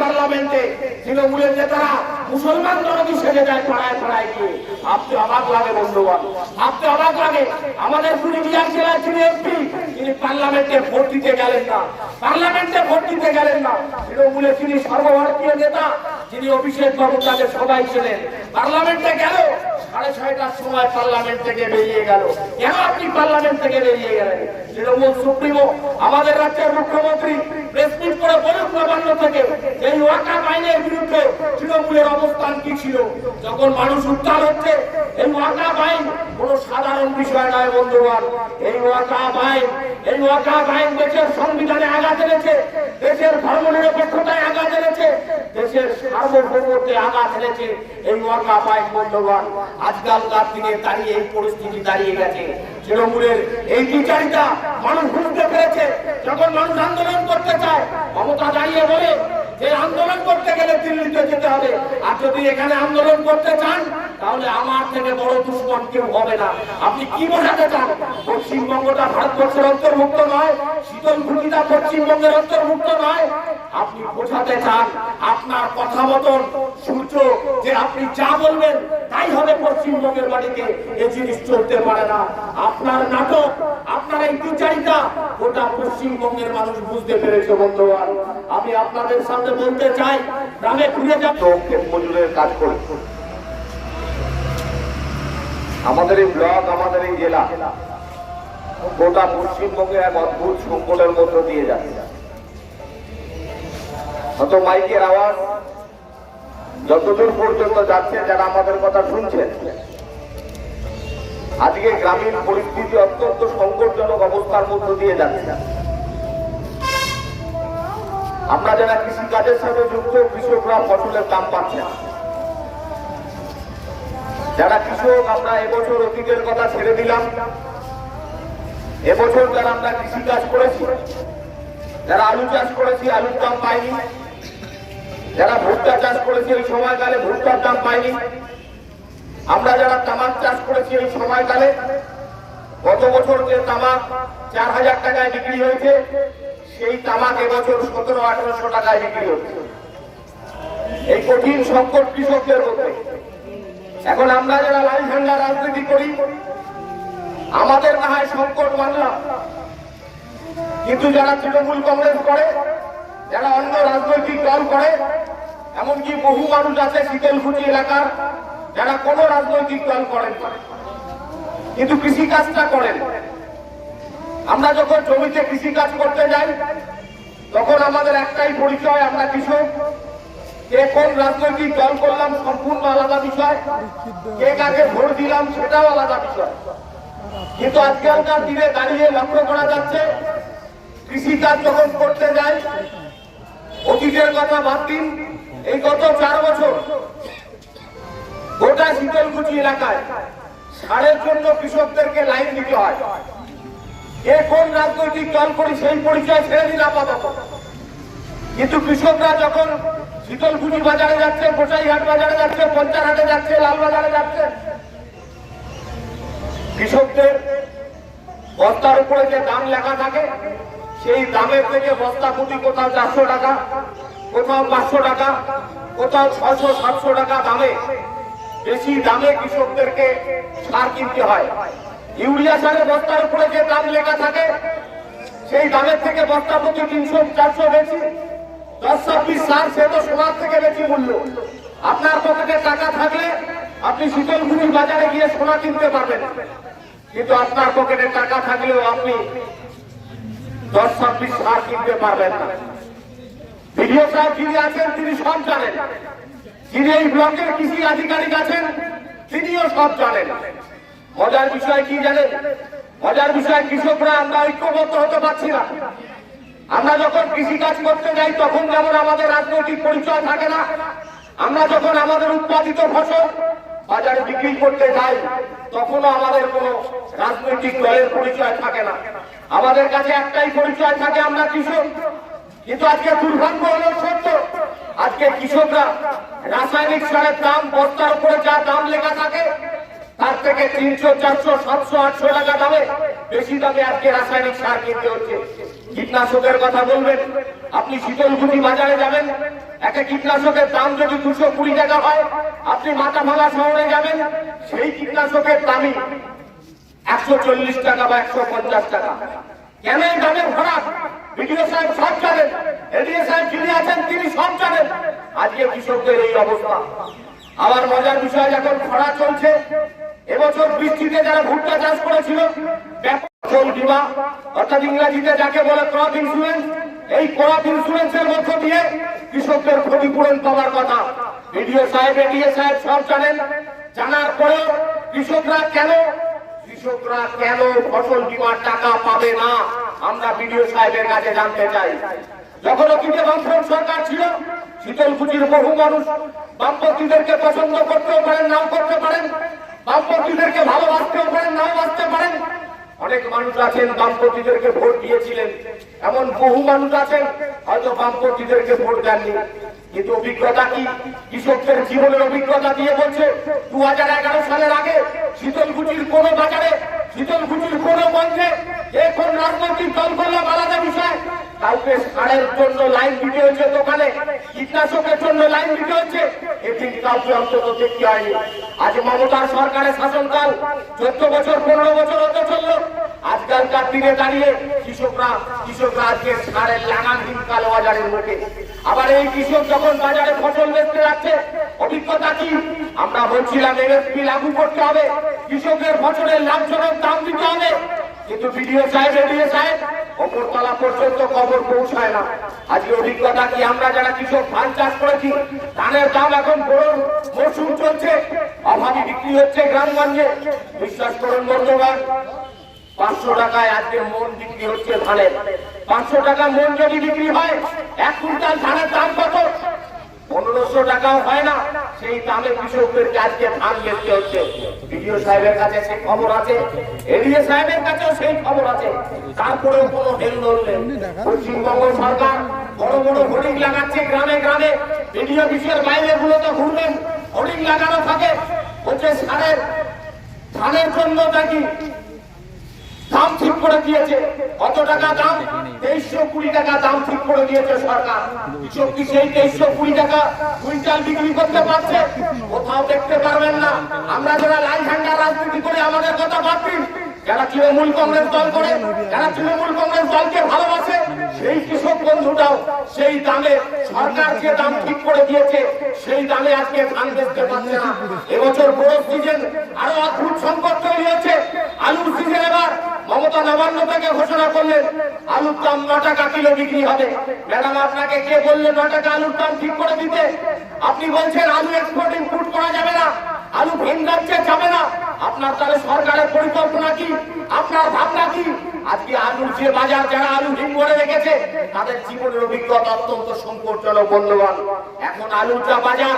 পার্লামেন্টে তৃণমূলের নেতারা মুসলমান দরদি সেজে যায়, পাড়ায় পাড়ায় গিয়ে। ভাবতে অবাক লাগে, বন্ধুগণ। ভাবতে অবাক লাগে, আমাদের পুরুলিয়ার জেলায় তিনি এমপি, তিনি পার্লামেন্টে ভোট দিতে গেলেন না। পার্লামেন্টে ভোট দিতে গেলেন না। তৃণমূলের তিনি সর্বভারতীয় নেতা, যিনি অভিষেক বাবু তাদের সবাই ছিলেন, পার্লামেন্টে গেল, সাড়ে ছয়টার সময় পার্লামেন্ট থেকে বেরিয়ে গেল। কেন আপনি পার্লামেন্ট থেকে বেরিয়ে গেলেন? তৃণমূল সুপ্রিমো, আমাদের রাজ্যের মুখ্যমন্ত্রী করে থেকে। এই বিরুদ্ধে তৃণমূলের অবস্থান কি ছিল? যখন মানুষ উত্তাল হচ্ছে, এই ওয়াকা আইন কোন সাধারণ বিষয় নয়, বন্ধুগণ। এই ওয়াকা আইন, এই ওয়াকা আইন দেশের সংবিধানে আঘাত এনেছে। দেশের ধর্ম নিরপেক্ষতায় আঘাত এনেছে, দেশের সার্বভৌমত্বে আঘাত এনেছে। এই ওয়াকা পায় বন্ধুগণ, আজকালকার দিনে দাঁড়িয়ে এই পরিস্থিতি দাঁড়িয়ে গেছে। তৃণমূলের এই বিচারিতা মানুষ বুঝতে পেরেছে, যখন মানুষ আন্দোলন করতে চায়, মমতা দাঁড়িয়ে বলে যে আন্দোলন করতে গেলে দিল্লিতে যেতে হবে। আর যদি এখানে আন্দোলন করতে চান, তাহলে আমার থেকে বড় দুশ্মন কেউ হবে না। আপনি কি বোঝাতে চান? পশ্চিমবঙ্গটা ভারতবর্ষের অন্তর্ভুক্ত নয়, শীতল ঘুটিটা পশ্চিমবঙ্গের অন্তর্ভুক্ত নয়। আপনি বোঝাতে চান, আপনার কথা মতন সূর্য যে আপনি যা বলবেন, তাই হবে পশ্চিমবঙ্গের বাড়িতে। এই জিনিস চলতে পারে না। আপনার নাটক বিচারিতা গোটা পশ্চিমবঙ্গের মানুষ বুঝতে পেরেছে আমি আপনাদের সামনে বলতে চাই, গ্রামে মজুরের কাজ করে আমাদের এই ব্লক, আমাদের এই জেলা, গোটা পশ্চিমবঙ্গে এক অদ্ভুত সংকটের মধ্য দিয়ে যাচ্ছে। হয়তো মাইকের আওয়াজ যতদূর পর্যন্ত যাচ্ছে, যারা আমাদের কথা শুনছেন আজকে গ্রামীণ পরিস্থিতি অত্যন্ত সংকটজনক অবস্থার মধ্য দিয়ে যাচ্ছে। আমরা যারা কৃষিকাজের সাথে যুক্ত কৃষকরা ফসলের দাম পাচ্ছে না। যারা কৃষক, আমরা এবছর অতীতের কথা ছেড়ে দিলাম। এবছর যারা আমরা কৃষি কাজ করেছি, যারা আলু চাষ করেছি, আলুর দাম পাইনি। যারা ভুট্টা চাষ করেছি, ওই সময়কালে ভুট্টার দাম পাইনি। আমরা যারা তামাক চাষ করেছি ওই সময়কালে, গত বছর যে তামাক চার হাজার টাকায় বিক্রি হয়েছে, সেই তামাক এবছর সতেরো, আঠারোশো টাকায় বিক্রি হচ্ছে। এই কঠিন সংকট কৃষকদের মধ্যে। এখন আমরা যারা লাল ঝান্ডা রাজনীতি করি, আমাদের না হয় সংকট মানলাম। কিন্তু যারা তৃণমূল কংগ্রেস করে, যারা অন্য রাজনৈতিক দল করে, এমনকি বহু মানুষ আছে শীতলকুচি এলাকার যারা কোনো রাজনৈতিক দল করেন। কিন্তু কৃষি কাজটা করেন। আমরা যখন জমিতে কৃষি কাজ করতে যাই, তখন আমাদের একটাই পরিচয়, আমরা কৃষক। কে কোন রাজনৈতিক দল করলাম সম্পূর্ণ আলাদা বিষয়। কে কাকে ভোট দিলাম সেটাও আলাদা বিষয়। কিন্তু আজকালকার দিনে দাঁড়িয়ে লক্ষ্য করা যাচ্ছে কৃষি কাজ যখন করতে যায় অতীতের কথা বাদ দিন, এই গত চার বছর গোটা শীতলকুচি এলাকায় সারের জন্য কৃষকদেরকে লাইন দিতে হয়। এ কোন রাজনৈতিক দল করি সেই পরিচয় ছেড়ে দিন আপাতত। কিন্তু কৃষকরা যখন শীতলকুচি বাজারে যাচ্ছে গোসাইহাট বাজারে যাচ্ছে, পঞ্চারহাটে যাচ্ছে, লালবাজারে যাচ্ছে, কৃষকদের বস্তার উপরে যে দাম লেখা থাকে, সেই দামের থেকে বস্তা প্রতি কোথাও চারশো টাকা, কোথাও পাঁচশো টাকা, কোথাও ছশো সাতশো টাকা দামে বেশি দামে কৃষকদেরকে সার কিনতে হয়। ইউরিয়া সারের বস্তার উপরে যে দাম লেখা থাকে, সেই দামের থেকে বস্তা প্রতি তিনশো, চারশো বেশি। দশ ছাব্বিশ সার সে তো সোনার থেকে বেশি মূল্য। আপনার পকেটে টাকা থাকলে আপনি শীতলকুচির বাজারে গিয়ে সোনা কিনতে পারবেন। কিন্তু আপনার পকেটে টাকা থাকলেও আপনি দশ ছাব্বিশ সার কিনতে পারবেন না। ভিডিও সাহেব যিনি আছেন, তিনি সব জানেন। যিনি এই ব্লকের কৃষি আধিকারিক আছেন, তিনিও সব জানেন। মজার বিষয় কি জানেন? মজার বিষয়, কৃষকরা আমরা ঐক্যবদ্ধ হতে পারছি না। আমরা যখন কৃষি কাজ করতে যাই, তখন যেমন আমাদের রাজনৈতিক পরিচয় থাকে না, আমরা যখন আমাদের উৎপাদিত ফসল বাজারে বিক্রি করতে যাই, তখনও আমাদের কোনো রাজনৈতিক দলের পরিচয় থাকে না। আমাদের কাছে একটাই পরিচয় থাকে, আমরা কৃষক। কিন্তু আজকে দুর্ভাগ্য হলো সত্য। আজকে কৃষকরা রাসায়নিক সারের দাম বস্তার উপরে যা দাম লেখা থাকে, তার থেকে তিনশো, চারশো, সাতশো, আটশো টাকা দামে বেশি দামে আজকে রাসায়নিক সার কিনতে হচ্ছে। কীটনাশকের কথা বলবেন, আপনি শীতলকুচি বাজারে যাবেন একটা কীটনাশকের দাম যদি দুশো কুড়ি টাকা হয়, আপনি মাথা ভাঙা শহরে যাবেন, সেই কীটনাশকের দামই একশো চল্লিশ টাকা বা একশো পঞ্চাশ টাকা। কেন এই দামের বিডিও সাহেব সব জানেন এডিএ সাহেব যিনি আছেন তিনি সব জানেন আজকে কৃষকদের এই অবস্থা। আবার মজার বিষয় যখন খরা চলছে। এবছর বৃষ্টিতে যারা ভুট্টা চাষ করেছিল ফসল বীমা, অর্থাৎ ইংরেজিতে যাকে বলে ক্রপ ইন্স্যুরেন্স এই ক্রপ ইন্স্যুরেন্সের মধ্য দিয়ে কৃষকদের ক্ষতিপূরণ পাওয়ার কথা। বিডিও সাহেব, এডিএ সাহেব সব জানেন। জানার পরেও কৃষকরা কেন কৃষকরা কেন ফসল বীমার টাকা পাবে না? আমরা বিডিও সাহেবের কাছে জানতে চাই। যখন অতীতে বামফ্রন্ট সরকার ছিল শীতলকুচির বহু মানুষ বামপন্থীদেরকে পছন্দ করতেও পারেন, নাও করতে পারেন। বামপন্থীদেরকে ভালোবাসতেও পারেন, নাও বাসতে পারেন। অনেক মানুষ আছেন, বামপন্থীদেরকে ভোট দিয়েছিলেন। এমন বহু মানুষ আছেন, হয়তো বামপন্থীদেরকে ভোট দেননি। কিন্তু অভিজ্ঞতা কি? কৃষকদের জীবনের অভিজ্ঞতা দিয়ে বলছে, দু হাজার এগারো সালের আগে শীতলকুচির কোন বাজারে, শীতলকুচির কোন মঞ্চে যে কোন রাজনৈতিক দল করলাম আলাদা বিষয়। কাউকে সারের জন্য লাইন দিতে হয়েছে দোকানে, কীটনাশকের জন্য লাইন দিতে হচ্ছে এদিন কাউকে অন্তত দেখতে হয়নি। আজ মমতার সরকারের শাসনকাল, চোদ্দ বছর, পনেরো বছর হতে চলল। আজকালকার দিনে দাঁড়িয়ে কৃষকরা কৃষকরা আজকে সারের লাগান দিন কালো বাজারের মুখে। আবার এই কৃষক যখন বাজারে ফসল বেচতে যাচ্ছে, অভিজ্ঞতা কি? আমরা বলছিলাম এমএসপি লাগু করতে হবে। কৃষকের ফসলের লাভজনক দাম দিতে হবে। কিন্তু বিডিও সাহেব, এডিও সাহেব অপরতলা পর্যন্ত খবর পৌঁছায় না। আজকে অভিজ্ঞতা কি? আমরা যারা কৃষক ধান চাষ করেছি, ধানের দাম এখন বড় মৌসুম চলছে, অভাবী বিক্রি হচ্ছে গ্রামগঞ্জে বিশ্বাস করুন বন্ধুগণ, পাঁচশো টাকায় আজকে মন বিক্রি হচ্ছে ধানের। পাঁচশো টাকা মন যদি বিক্রি হয়, এক কুইন্টাল ধানের দাম কত? পনেরোশো টাকাও হয় না, সেই দামে কৃষকদেরকে আজকে ধান বেচতে হচ্ছে। বিডিও সাহেবের কাছে সেই খবর আছে, এডিএ সাহেবের কাছেও সেই খবর আছে। তারপরেও কোনো হেলদোল নেই। পশ্চিমবঙ্গ সরকার বড় বড় হোর্ডিং লাগাচ্ছে গ্রামে গ্রামে। বিডিও অফিসের বাইরে গুলোতে ঘুরবেন হোর্ডিং লাগানো থাকে। হচ্ছে সারের ধানের জন্য নাকি দাম ঠিক করে দিয়েছে। কত টাকা দাম? তেইশশো কুড়ি টাকা দাম ঠিক করে দিয়েছে সরকার। কৃষক সেই তেইশশো কুড়ি টাকা কুইন্টাল বিক্রি করতে পারছে? কোথাও দেখতে পারবেন না। আমরা যারা লাল ঝান্ডা রাজনীতি করে আমাদের কথা ভাবছি যারা তৃণমূল কংগ্রেস দল করে, যারা তৃণমূল কংগ্রেস দলকে ভালোবাসে, সেই কৃষক বন্ধুটাও সেই দামে সরকার যে দাম ঠিক করে দিয়েছে, সেই দামে আজকে ধান বেচতে পারছে না। এবছর বড় সিজন আরও অদ্ভুত সংকট তৈরি হচ্ছে আলুর সিজন এবার মমতা নবান্ন থেকে ঘোষণা করলেন, আলুর দাম ন টাকা কিলো বিক্রি হবে। ম্যাডাম, আপনাকে কে বলল ন টাকা আলুর দাম ঠিক করে দিতে? আপনি বলছেন আলু এক্সপোর্ট ইম্পোর্ট করা যাবে না, আলু ভিন রাজ্যে যাবে না। আপনার তাহলে সরকারের পরিকল্পনা কি? আপনার ভাবনা কি? আজকে আলুর যে বাজার যারা আলু হিম করে রেখেছে, তাদের জীবনের অভিজ্ঞতা অত্যন্ত সংকটজনক, বন্ধুগণ। এখন আলুর যা বাজার,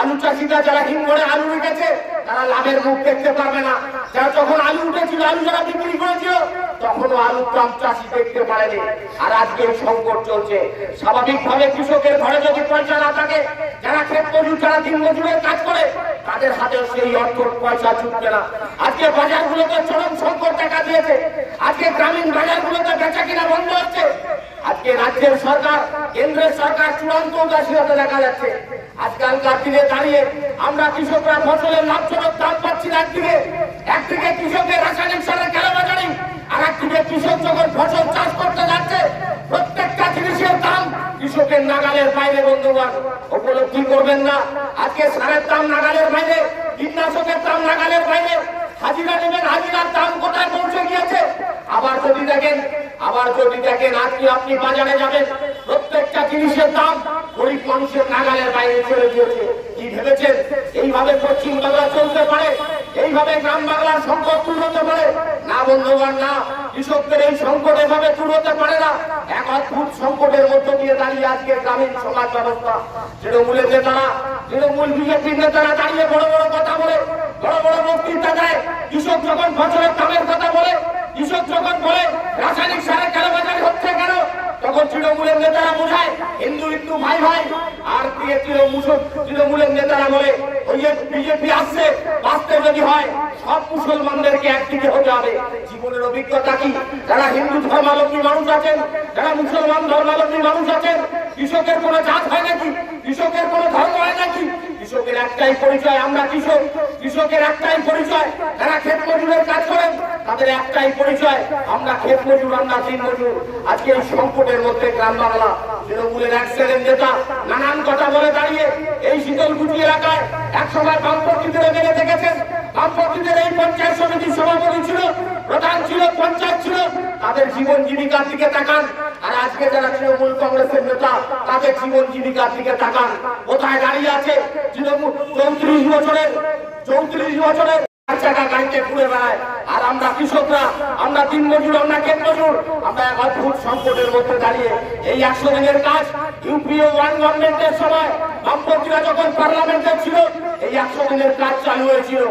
আলু চাষিরা যারা হিম করে আলু রেখেছে, তারা লাভের মুখ দেখতে পারবে না। যারা যখন আলু উঠেছিল, আলু যারা বিক্রি করেছিল, তখনও আলুর দাম চাষি দেখতে পারেনি। আর আজকে সংকট চলছে। স্বাভাবিকভাবে কৃষকের ঘরে যদি পয়সা না থাকে, যারা ক্ষেত মজুর, যারা দিন মজুরের কাজ করে তাদের হাতে সেই অর্থ পয়সা ছুটবে না। আজকে বাজারগুলোতে চরম সংকট দেখা দিয়েছে। আজকে গ্রামীণ বাজারগুলোতে বেচা কিনা বন্ধ হচ্ছে। আজকে রাজ্যের সরকার, কেন্দ্রের সরকার চূড়ান্ত উদাসীনতা দেখা যাচ্ছে। আজকালকার দিনে দাঁড়িয়ে আমরা কৃষকরা ফসলের লাভজনক দাম পাচ্ছি না একদিকে। একদিকে কৃষকের রাসায়নিক সারের কালোবাজারি আর একদিকে কৃষক যখন ফসল চাষ করতে যাচ্ছে জিনিসের দাম কৃষকের নাগালের বাইরে, বন্ধুগণ। উপলব্ধি করবেন না। আজকে সারের দাম নাগালের বাইরে, কীটনাশকের দাম নাগালের বাইরে। হাজিরা নেবেন, হাজিরার দাম কোথায় পৌঁছে গিয়েছে? আবার যদি দেখেন, আবার যদি দেখেন, আজকে আপনি বাজারে যাবেন, প্রত্যেকটা জিনিসের দাম গরিব মানুষের নাগালের বাইরে চলে গিয়েছে। কি ভেবেছেন? এইভাবে পশ্চিম বাংলা চলতে পারে? এইভাবে গ্রাম বাংলার সংকট দূর হতে পারে? না, বন্ধুগণ, না। কৃষকদের এই সংকট এভাবে দূর হতে পারে না। এক অদ্ভুত সংকটের মধ্য দিয়ে দাঁড়িয়ে আজকে গ্রামীণ সমাজ ব্যবস্থা। তৃণমূলের নেতারা, তৃণমূল বিজেপির নেতারা দাঁড়িয়ে বড় বড় কথা বলে, বড় বড় বক্তৃতা দেয়। কৃষক যখন ফসলের দামের কথা বলে, কৃষক যখন বলে, রাসায়নিক সারের কালোবাজারি হচ্ছে তখন তৃণমূলের নেতারা বোঝায়, হিন্দু হিন্দু ভাই ভাই, আর তৃণমূলের নেতারা বলে, ওই যে বিজেপি আসছে, বাঁচতে যদি হয়, সব মুসলমানদেরকে একদিকে হতে হবে। জীবনের অভিজ্ঞতা কি? যারা হিন্দু ধর্মাবলম্বী মানুষ আছেন, যারা মুসলমান ধর্মাবলম্বী মানুষ আছেন, কৃষকের কোনো জাত হয় নাকি? কৃষকের কোনো ধর্ম হয় নাকি? কৃষকের একটাই পরিচয়, আমরা কৃষক। কৃষকের একটাই পরিচয়, যারা ক্ষেত মজুরের কাজ করেন তাদের একটাই পরিচয়, আমরা ক্ষেত মজুর আমরা দিন মজুর আজকে এই সংকটের মধ্যে গ্রাম বাংলা তৃণমূলের অ্যাক্সিডেন্ট নেতা নানান কথা বলে দাঁড়িয়ে এই শীতলকুচি এলাকায় একসময় বামপন্থীদের মেরে দেখেছেন। বামপন্থীদের এই পঞ্চায়েত সমিতির সভাপতি ছিল, প্রধান ছিল, পঞ্চায়েত ছিল। তাদের জীবন জীবিকার দিকে তাকান। আর আজকে যারা তৃণমূল কংগ্রেসের নেতা, তাদের জীবন জীবিকার দিকে তাকান। কোথায় দাঁড়িয়ে আছে তৃণমূল চৌত্রিশ বছরের চৌত্রিশ বছরের চার গাড়িতে ঘুরে বেড়ায়। আর আমরা কৃষকরা, আমরা দিন মজুর আমরা মজুর আমরা এক অদ্ভুত সংকটের মধ্যে দাঁড়িয়ে এই একশো দিনের কাজ ইউপিও ওয়ান গভর্নমেন্টের সময় বামপন্থীরা যখন পার্লামেন্টে ছিল, এই একশো দিনের কাজ চালু হয়েছিল।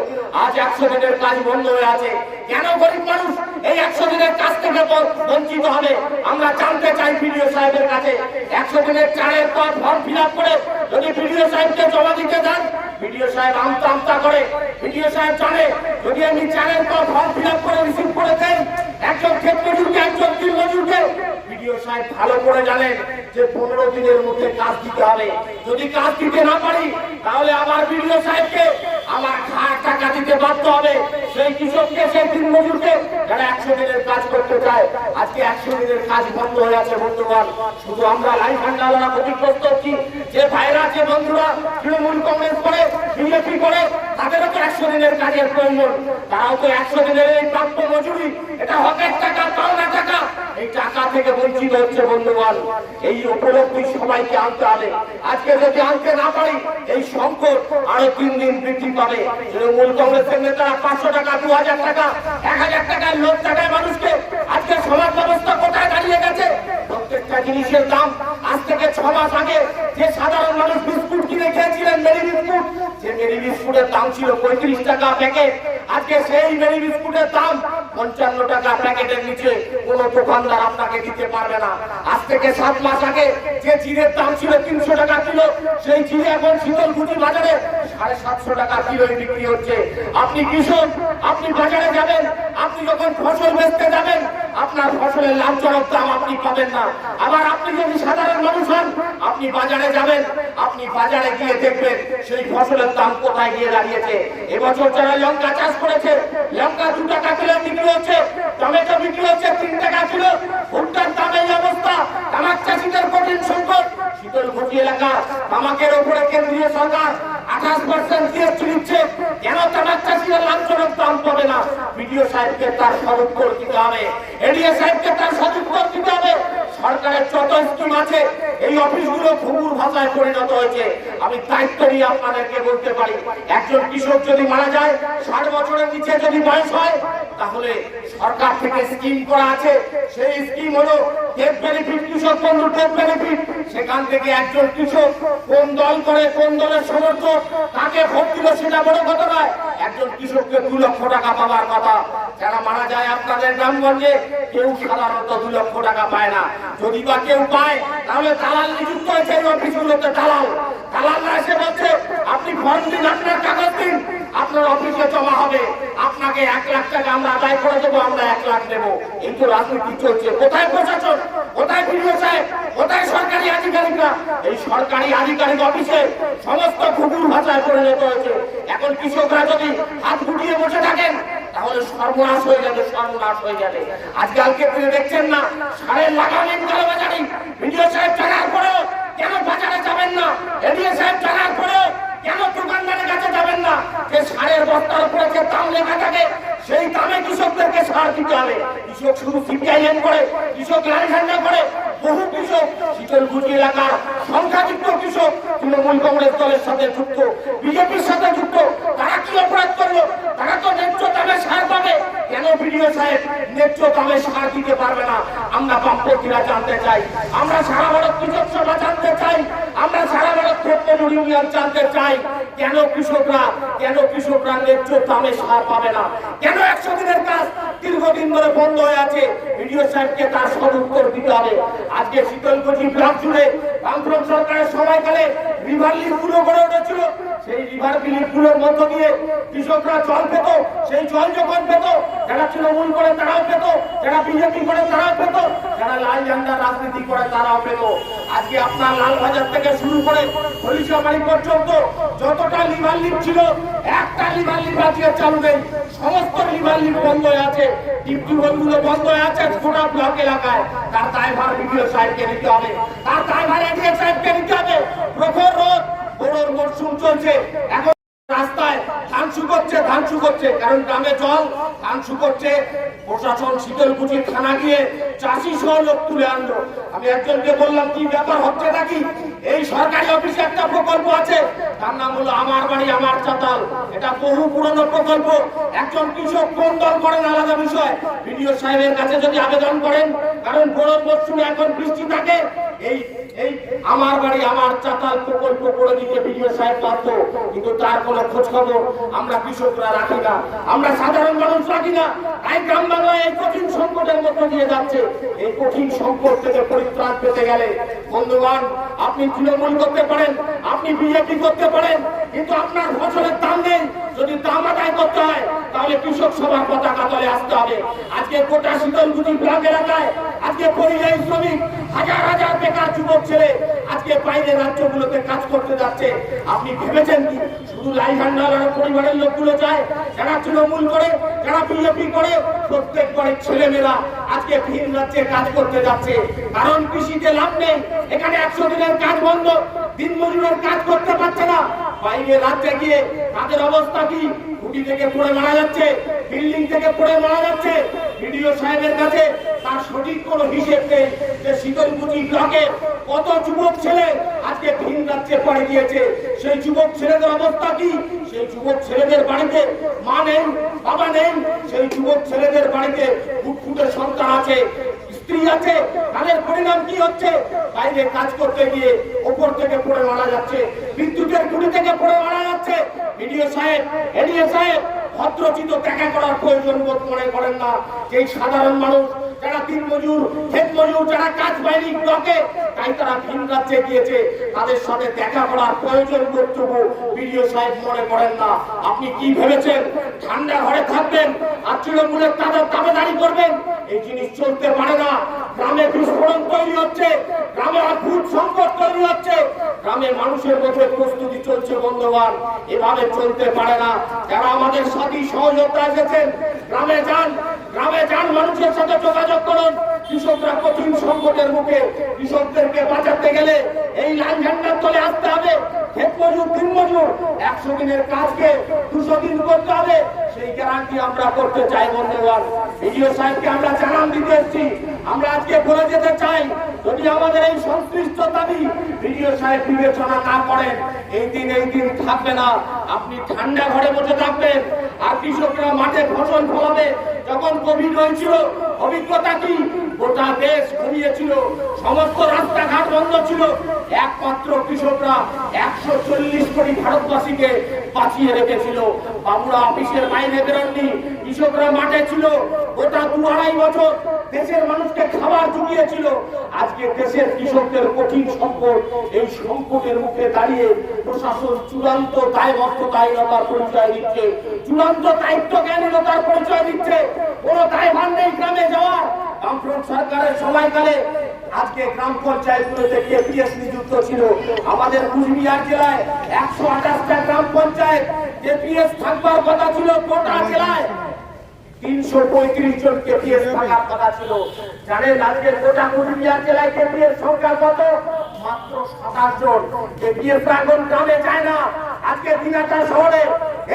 আজ একশো দিনের কাজ বন্ধ হয়ে আছে। কেন গরিব মানুষ এই একশো দিনের কাজ থেকে বঞ্চিত হবে? আমরা জানতে চাই বিডিও সাহেবের কাছে। একশো দিনের চারের পর ফর্ম ফিল করে যদি বিডিও সাহেবকে জমা দিতে দেন বিডিও সাহেব আমতা আমতা করে। বিডিও সাহেব জানে, যদি আমি চারের পর ফর্ম ফিল করে রিসিভ করে দেন একজন ক্ষেত মজুরকে একজন দিন মজুরকে বিডিও সাহেব ভালো করে জানেন যে পনেরো দিনের মধ্যে কাজ দিতে হবে। যদি কাজ দিতে না পারি, তাহলে আবার বিডিও সাহেবকে আমার টাকা দিতে বাধ্য হবে। সেই কৃষককে, সেই দিন মজুরকে যারা একশো দিনের কাজ করতে চায়, আজকে একশো দিনের কাজ বন্ধ হয়ে আছে বন্ধুগণ। শুধু আমরা লাইফ হ্যান্ডালরা ক্ষতিগ্রস্ত হচ্ছি। যে বন্ধুরা, তৃণমূল কংগ্রেস করে, বিজেপি করে তাদেরও তো একশো দিনের কাজের প্রয়োজন। তারাও তো একশো দিনের এই প্রাপ্য মজুরি। এটা হকের টাকা পাওনা টাকা। এই টাকা থেকে বঞ্চিত হচ্ছে বন্ধুগণ। এই উপলব্ধি সবাইকে আনতে হবে। আজকে যদি আনতে না পারি, এই সংকট আরও তিন দিন বৃদ্ধি পাবে। তৃণমূল কংগ্রেসের নেতারা পাঁচশো টাকা, দু হাজার টাকা, এক হাজার টাকার লোক টাকায় মানুষকে আজকে সমাজ ব্যবস্থা কোথায় দাঁড়িয়ে গেছে? প্রত্যেকটা জিনিসের দাম। আজ থেকে ছ মাস আগে যে সাধারণ মানুষ বিস্কুট কিনে খেয়েছিলেন, মেরি বিস্কুট, যে মেরি বিস্কুটের দাম ছিল পঁয়ত্রিশ টাকা প্যাকেট আজকে সেই মেরি বিস্কুটের দাম পঞ্চান্ন টাকা প্যাকেটের নিচে। কোনো দোকানদার আপনাকে দিতে পারবে না। আজ থেকে সাত মাস আগে যে জিরের দাম ছিল তিনশো টাকা কিলো, সেই জিরে এখন শীতলকুচি বাজারে সাড়ে সাতশো টাকা ফসল বেচতে যাবেন, আপনার ফসলের লাভজনক দাম আপনি পাবেন না। আবার আপনি যদি সাধারণ মানুষ হন, আপনি বাজারে যাবেন, আপনি বাজারে গিয়ে দেখবেন সেই ফসলের দাম কোথায় গিয়ে দাঁড়িয়েছে। এবছর যারা লঙ্কা চাষ করেছে। লঙ্কা দু টাকা কিলো বিক্রি হচ্ছে, টমেটো বিক্রি হচ্ছে তিন টাকা কিলো। ভুট্টার দামের অবস্থা, তামাক চাষিদের কঠিন সংকট। শীতলকুচি এলাকা, তামাকের উপরে কেন্দ্রীয় সরকার আঠাশ পার্সেন্ট জিএসটি নিচ্ছে। কেন তামাক চাষিরা বিডিও সাহেবকে তার সদুত্তর দিতে হবে। এডিএ সাহেবকে তার সদুত্তর দিতে হবে। সরকারের যত স্কিম আছে, এই অফিসগুলো ঘুঘুর ভাষায় পরিণত হয়েছে। আমি দায়িত্ব নিয়ে আপনাদেরকে বলতে পারি, একজন কৃষক যদি মারা যায়, ষাট বছরের নিচে যদি বয়স হয়, তাহলে সরকার থেকে স্কিম করা আছে। সেই স্কিম হলো কৃষককে দু লক্ষ টাকা পাওয়ার কথা। যারা মারা যায় আপনাদের গ্রামগঞ্জে, কেউ সাধারণত দু লক্ষ টাকা পায় না। যদি বা কেউ পায়, তাহলে দালাল নিযুক্ত হয়েছে অফিসগুলোতে, দালাল। দালালরা এসে বলছে, আপনি ফর্ম দিন আপনার অফিসে জমা হবে আপনাকে এক লাখ টাকা আমরা আদায় করে দেবো, আমরা এক লাখ দেবো। এই তো রাজনীতি চলছে। কোথায় প্রশাসন? কোথায় বিডিও সাহেব কোথায় সরকারি আধিকারিকরা? এই সরকারি আধিকারিক অফিসে সমস্ত কুকুর ভাষায় পরিণত হয়েছে। এখন কৃষকরা যদি হাত গুটিয়ে বসে থাকেন, তাহলে সর্বনাশ হয়ে যাবে, সর্বনাশ হয়ে যাবে। আজকালকে তিনি দেখছেন না সারের কালো বাজারে বিডিও সাহেব জানার পরেও কেন বাজারে যাবেন না? এডিও সাহেব জানার পরেও কেন দোকানদারের কাছে যাবেন না? যে সারের বস্তার উপরে যে দাম লেখা থাকে, সেই দামে কৃষকদেরকে সার দিতে হবে। কৃষক শুধু সিপিআইএম করে, কৃষক লাল ঝান্ডা করে, বহু কৃষক শীতলকুচি এলাকার সংখ্যাযুক্ত কৃষক, তৃণমূল কংগ্রেস দলের সাথে যুক্ত, বিজেপির সাথে যুক্ত, তারা কি অপরাধ করল? তারা তো ন্যায্য দামে সার পাবে। কেন বিডিও সাহেব ন্যায্য দামে সার দিতে পারবে না? আমরা বামপন্থীরা জানতে চাই। আমরা সারা ভারত কৃষক সভা জানতে চাই। আমরা সারা ভারত ক্ষেত্র ইউনিয়ন জানতে চাই। কেন কৃষকরা কেন কৃষকরা ন্যায্য দামে সার পাবে না? কেন একশো দিনের কাজ দীর্ঘদিন ধরে বন্ধ হয়ে আছে? বিডিও সাহেবকে তার সদুত্তর দিতে হবে। আজকে শীতলকুচি ব্লক জুড়ে বামফ্রন্ট সরকারের সময়কালে রিভার লিঙ্কগুলো গড়ে উঠেছিল। সেই রিভার বিলিপগুলোর মধ্য দিয়ে কৃষকরা জল পেত। সেই জল যখন পেত তৃণমূল করে তারাও পেত, যারা বিজেপি করে তারাও পেত, যারা লাল ঝান্ডা রাজনীতি করে তারাও পেত। আজকে আপনার লালবাজার থেকে শুরু করে হরিশাবাড়ি পর্যন্ত যতটা লিভার লিপ ছিল, একটা লিভার লিপ আজকে চালু নেই। সমস্ত লিভার লিপ বন্ধ হয়ে আছে টিপটিউবগুলো বন্ধ হয়ে আছে গোটা ব্লক এলাকায়। তার দায়ভার বিডিও সাহেবকে নিতে হবে, তার দায়ভার এডিএ সাহেবকে নিতে হবে। প্রখর রোদ বড়োর মরশুম চলছে। এখন ধান শুকোচ্ছে ধান শুকোচ্ছে কারণ গ্রামে জল ধান শুকোচ্ছে প্রশাসন শীতলকুচি থানা গিয়ে চাষি সহ লোক তুলে আনলো। আমি একজনকে বললাম, কি ব্যাপার, হচ্ছে নাকি? এই সরকারি অফিসে একটা প্রকল্প আছে, তার নাম হলো আমার বাড়ি, আমার চাতাল। এটা বহু পুরনো প্রকল্প। একজন কৃষক কোন দল করেন আলাদা বিষয়। বিডিও সাহেবের কাছে যদি আবেদন করেন, কারণ বড় মরশুমে এখন বৃষ্টি থাকে, এই এই আমার বাড়ি, আমার চাতাল প্রকল্প করে দিতে বিডিও সাহেব পারত, কিন্তু তার কোনো খোঁজ খবর আমরা কৃষকরা রাখি না। আমরা সাধারণ মানুষ রাখি না। তাই গ্রাম বাংলায় এই কঠিন সংকটের মধ্যে দিয়ে যাচ্ছে। এই কঠিন সংকট থেকে পরিত্রাণ পেতে গেলে, বন্ধুগণ, আপনি তৃণমূল করতে পারেন, আপনি বিজেপি করতে পারেন কিন্তু আপনার ফসলের দাম নেই। যদি দাম আদায় করতে হয়, তাহলে কৃষক সভার পতাকা তলে আসতে হবে। আজকে গোটা শীতলকুচি ব্লক এলাকায় আজকে পরিযায়ী শ্রমিক, হাজার হাজার বেকার যুবক ছেলে আজকে বাইরে রাজ্যগুলোতে কাজ করতে যাচ্ছে। আপনি ভেবেছেন কি? শুধু লাই ভান্ডার পরিবারের লোকগুলো যায় যারা তৃণমূল করে, যারা বিজেপি করে, প্রত্যেক বাড়ির ছেলেমেয়েরা আজকে ভিন রাজ্যে কাজ করতে যাচ্ছে। কারণ কৃষিতে লাভ নেই। এখানে একশো দিনের কাজ বন্ধ দিন মজুরের কাজ করতে পারছে না। বাইরে রাজ্যে গিয়ে তাদের অবস্থা কি? খুঁটি থেকে পড়ে মারা যাচ্ছে, বিল্ডিং থেকে পড়ে মারা যাচ্ছে। বিডিও সাহেবের কাছে তার সঠিক কোনো হিসেব নেই যে শীতলকুচি ব্লকে কত যুবক ছেলে আজকে ভিন রাজ্যে পড়ে গিয়েছে। সেই যুবক ছেলেদের অবস্থা কি? সেই যুবক ছেলেদের বাড়িতে মা নেই, বাবা নেই, সেই যুবক ছেলেদের বাড়িতে ফুটফুটে সন্তান আছে। আছে তাদের পরিণাম কি হচ্ছে? বাইরে কাজ করতে গিয়ে উপর থেকে পড়ে মারা যাচ্ছে, বিদ্যুতের খুঁটি থেকে পড়ে মারা যাচ্ছে। বিডিও সাহেব এডিও সাহেব, ভদ্রচিত দেখা করার প্রয়োজন বোধ মনে করেন না। যে সাধারণ মানুষ যারা দিন মজুর ক্ষেত মজুর যারা কাজ পায়নি ব্লকে, তাই তারা ভিন রাজ্যে গিয়েছে। তাদের সাথে দেখা করার প্রয়োজন বোধটুকু বিডিও সাহেব মনে করেন না। আপনি কি ভেবেছেন? ঠান্ডা ঘরে থাকবেন আর তৃণমূলের তাদের দাবেদারি করবেন? এই জিনিস চলতে পারে না। গ্রামে বিস্ফোরণ তৈরি হচ্ছে, গ্রামে অদ্ভুত সংকট তৈরি হচ্ছে। গ্রামে মানুষের মধ্যে প্রস্তুতি চলছে বন্ধুবান এভাবে চলতে পারে না। যারা আমাদের সাথী সহযোগিতা এসেছেন, গ্রামে যান গ্রামে যান মানুষের সাথে যোগাযোগ করুন। কৃষকরা কঠিন সংকটের মুখে কৃষকদেরকে বাঁচাতে গেলে এই লাল ঝান্ডার তলে আসতে হবে। একশো দিনের কাজকে দুশো দিন করতে হবে। সেই গ্যারান্টি আমরা করতে চাই বন্ধুগণ। বিডিও সাহেবকে আমরা জানান দিতে এসেছি। আমরা আজকে বলে যেতে চাই, যদি আমাদের এই সংশ্লিষ্ট দাবি বিডিও সাহেব বিবেচনা না করেন, এই দিন এই দিন থাকবে না। আপনি ঠান্ডা ঘরে বসে থাকবেন, আর কৃষকরা মাঠে ফসল ফলাবে। যখন কোভিড হয়েছিল, অভিজ্ঞতা কি? গোটা দেশ ঘুমিয়েছিল, সমস্ত রাস্তাঘাট বন্ধ ছিল। একমাত্র কৃষকরা চল্লিশ কোটি ভারতবাসীকে বাঁচিয়ে রেখেছিল। বাবুরা অফিসের বাইরে বেরোননি, কৃষকরা মাঠে ছিল। গোটা দু আড়াই বছর দেশের মানুষকে খাবার জুগিয়েছিল। আজকে দেশের কৃষকদের কঠিন সংকট, এই সংকটের মুখে দাঁড়িয়ে প্রশাসন চূড়ান্ত দায়বদ্ধতাহীনতার পরিচয় দিচ্ছে। চূড়ান্ত দায়িত্ব জ্ঞানীনতার পরিচয় দিচ্ছে? কোনো দায়ভার নেই গ্রামে যাওয়ার। বামফ্রন্ট সরকারের সময়কালে আজকে গ্রাম পঞ্চায়েতগুলোতে কেপিএস নিযুক্ত ছিল। আমাদের কুচবিহার জেলায় একশো আঠাশটা গ্রাম পঞ্চায়েত কেপিএস থাকবার কথা ছিল গোটা জেলায়। তিনশো পঁয়ত্রিশ জন কেপিএস থাকার কথা ছিল। জানেন আজকে গোটা কুচবিহার জেলায় কেপিএস সংখ্যা কত? মাত্র সাতাশ জন। কেপিএস এখন গ্রামে যায় না। আজকে দিনাটা শহরে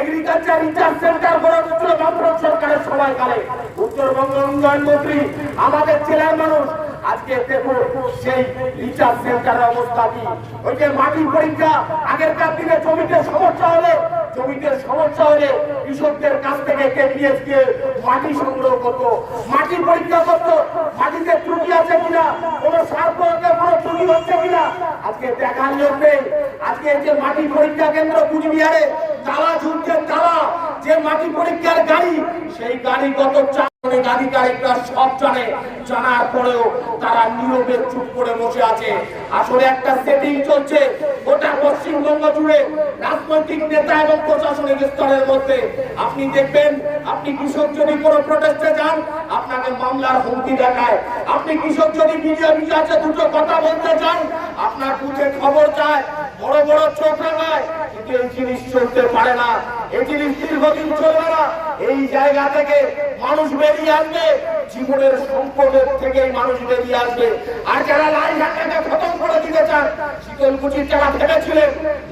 এগ্রিকালচার রিসার্চ সেন্টার গড়ে উঠেছিল বামফ্রন্ট সরকারের সময়কালে। উত্তরবঙ্গ উন্নয়ন মন্ত্রী, আমাদের জেলার মানুষ আজকে দেখো সেই রিচার্জ সেন্টারের অবস্থা কি? ওই যে মাটির পরীক্ষা আগেরকার দিনে জমিতে সমস্যা হলে জমিতে সমস্যা হলে কৃষকদের কাছ থেকে কেপিএস কে মাটি সংগ্রহ করতো মাটি পরীক্ষা করতো মাটিতে ত্রুটি আছে কিনা, কোনো সার প্রয়োগে কোনো ত্রুটি হচ্ছে কিনা, আজকে দেখার লোক নেই আজকে যে মাটি পরীক্ষা কেন্দ্র কুচবিহারে, তালা ঝুলছে তালা, যে মাটি পরীক্ষার গাড়ি, সেই গাড়ি গত চার আধিকারিকরা সব জানে, জানার পরেও তারা নীরবে চুপ করে বসে আছে। আসলে একটা সেটিং চলছে, গোটা পশ্চিমবঙ্গ জুড়ে রাজনৈতিক নেতা এবং প্রশাসনিক স্তরের মধ্যে আপনি দেখবেন, আপনি কৃষক যদি কোনো প্রটেস্টে যান, আপনাকে মামলার হুমকি দেখায়। আপনি কৃষক যদি বিজেপি আছে দুটো কথা বলতে চান, আপনার বুঝে খবর চায় বড় বড় চোখ রাখায় কিন্তু এই জিনিস চলতে পারে না। এই জিনিস দীর্ঘদিন চলবে না। এই জায়গা থেকে মানুষ বেরিয়ে আসবে, জীবনের সংকটের থেকেই মানুষ বেরিয়ে আসবে। আর যারা লাল ঝান্ডাকে খতম করে দিতে চান, শীতলকুচির যারা ভেবেছিলেন,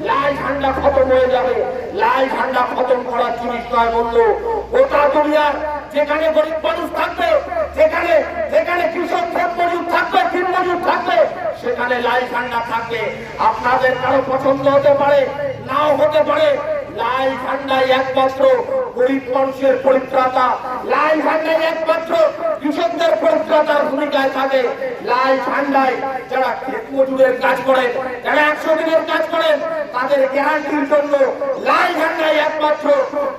লাল ঝান্ডা খতম হয়ে যাবে। লাল ঝান্ডা খতম করার জিনিস নয় বলল? গোটা দুনিয়ার যেখানে গরিব মানুষ থাকবে, যেখানে যেখানে কৃষক ক্ষেত মজুর থাকবে দিন মজুর থাকবে, সেখানে লাল ঠান্ডা থাকবে। আপনাদের কারও পছন্দ হতে পারে, নাও হতে পারে, লাল ঝান্ডাই একমাত্র গরিব মানুষের পরিত্রাতা। লাল ঝান্ডাই একমাত্র কৃষকদের পরিত্রাতার ভূমিকায় থাকে। লাল ঝান্ডায় যারা মজুরের কাজ করেন, যারা একশো দিনের কাজ করেন, তাদের গ্যারান্টির জন্য লাল ঝান্ডায় একমাত্র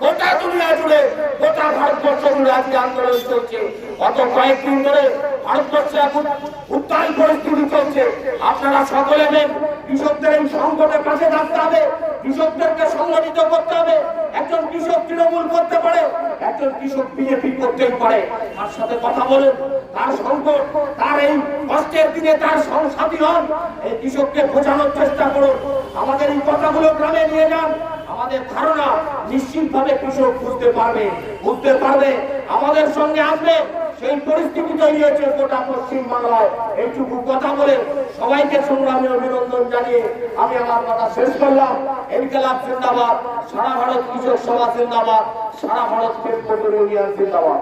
গোটা দুনিয়া জুড়ে, গোটা ভারতবর্ষ জুড়ে আজকে আন্দোলন চলছে। গত কয়েকদিন ধরে ভারতবর্ষে এখন উত্তাল পরিস্থিতি চলছে। আপনারা সকলে নেন কৃষকদের এই সংকটের পাশে থাকতে হবে, কৃষকদেরকে সংগঠিত করতে হবে, একজন কৃষক তৃণমূল করতে পারে, একজন কৃষক বিজেপি করতেই পারে। তার সাথে কথা বলুন, তার সংকট, তার এই কষ্টের দিনে তার সংসাথী হন, এই কৃষককে বোঝানোর চেষ্টা করুন। আমাদের এই কথাগুলো গ্রামে নিয়ে যান। আমাদের ধারণা নিশ্চিতভাবে কৃষক বুঝতে পারবে বুঝতে পারবে। আমাদের সঙ্গে আসবে। সেই পরিস্থিতি তৈরি গোটা পশ্চিম বাংলায় এইটুকু কথা বলে সবাইকে সংগ্রামে অভিনন্দন জানিয়ে আমি আমার কথা শেষ করলাম। ইনকালাব জিন্দাবাদ, সারা ভারত কৃষক সভা জিন্দাবাদ, সারা ভারত পেট ইউনিয়ন জিন্দাবাদ।